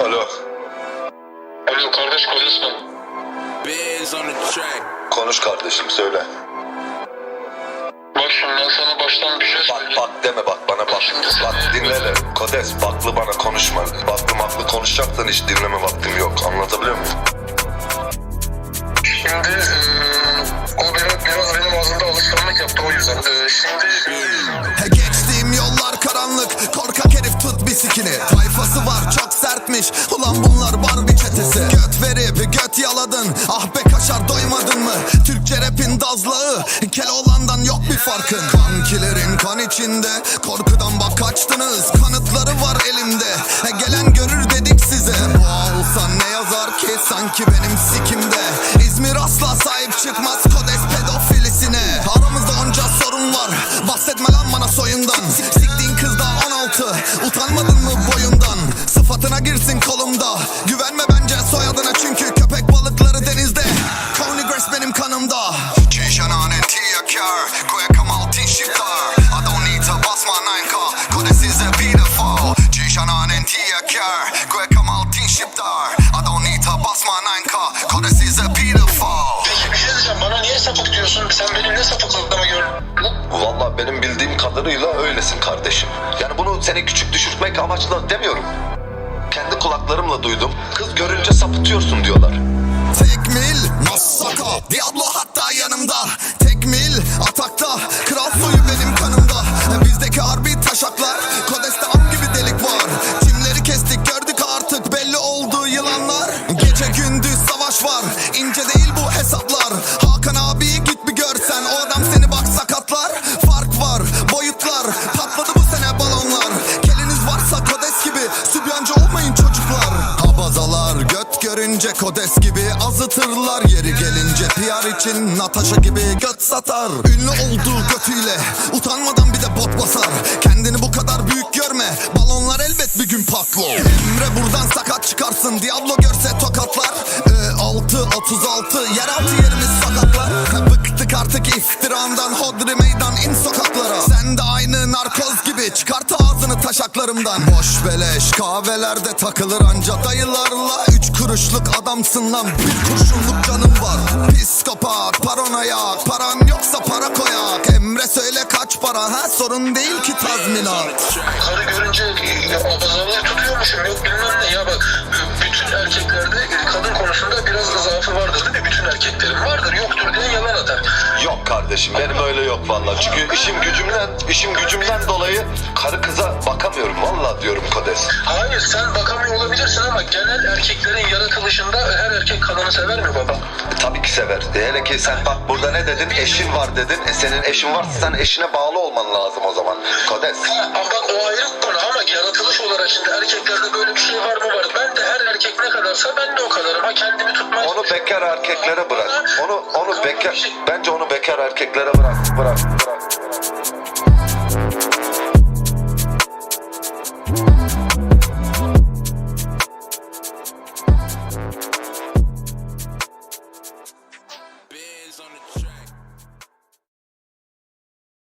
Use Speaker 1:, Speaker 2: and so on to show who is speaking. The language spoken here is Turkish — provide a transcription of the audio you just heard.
Speaker 1: Alo.
Speaker 2: Alo kardeş konuşma.
Speaker 3: Biz on the track.
Speaker 1: Konuş kardeşim söyle.
Speaker 2: Bak şimdi ben sana baştan bir şey
Speaker 1: Bak
Speaker 2: söyleyeyim.
Speaker 1: bak deme bak bana bak. Bak dinle de. Kodes baklı bana konuşma. Baklı maklı konuşacaksan hiç dinleme vaktim yok. Anlatabiliyor muyum?
Speaker 2: Şimdi eee, o biraz, biraz benim ağzımda alışkanlık yaptı o yüzden. Eee, şimdi
Speaker 4: göt yaladın. Ah be kaşar doymadın mı? Türkçe rapin dazlağı Keloğlan'dan yok bir farkın. Kankilerin kan içinde Korkudan bak kaçtınız. Kanıtları var elimde. He gelen görür dedik size. Boğa olsan ne yazar ki? Sanki benim sikimde. İzmir asla sahip çıkmaz Kodes pedofilisine. Aramızda onca sorun var. Bahsetme lan bana soyundan. Siktiğin kız da 16 Utanmadın mı boyundan? Sıfatına girsin kolumda. Güvenme bence soyadına çünkü
Speaker 2: diyorsun? Sen benim ne sapıklığımı gördün?
Speaker 1: Valla benim bildiğim kadarıyla öylesin kardeşim. Yani bunu seni küçük düşürtmek amaçlı demiyorum. Kendi kulaklarımla duydum. Kız görünce sapıtıyorsun diyorlar.
Speaker 4: Tekmil, Massaka, görünce Kodes gibi azıtırlar Yeri gelince. PR için Natasha gibi göt satar. Ünlü olduğu götüyle utanmadan bir de bot basar. Kendini bu kadar büyük görme. Balonlar elbet bir gün patlar. Emre buradan sakat çıkarsın. Diablo görse tokatlar. Ee, 6 36 yeraltı yerimiz sakatlar. Bıktık artık iftirandan Hodri meydan in sokaklara ağzını taşaklarımdan Boş beleş kahvelerde takılır anca dayılarla. Üç kuruşluk adamsın lan bir kurşunluk canım var. Psikopat paranoyak paran yoksa para koyak. Emre söyle kaç para ha? Sorun değil ki tazminat.
Speaker 2: Karı görünce e, abazalığı
Speaker 1: kardeşim benim öyle yok vallahi. Çünkü işim gücümden işim gücümden dolayı karı kıza bakamıyorum vallahi diyorum Kodes.
Speaker 2: Hayır sen bakamıyor olabilirsin ama genel erkeklerin yaratılışında her erkek kadını sever mi baba?
Speaker 1: Tabii ki sever. E, Hele ki sen bak burada ne dedin? Eşin var dedin. E senin eşin varsa sen eşine bağlı olman lazım o zaman. Kodes.
Speaker 2: Ha, bak o ayrı yaratılış olarak şimdi erkeklerde böyle bir şey var mı var. Ben de her erkek ne kadarsa ben de o kadarım. Ha kendimi tutmaya
Speaker 1: Onu bekar erkeklere bırak. Onu onu bekar
Speaker 2: şey-
Speaker 1: bence onu bekar erkeklere. Bırak bırak. bırak.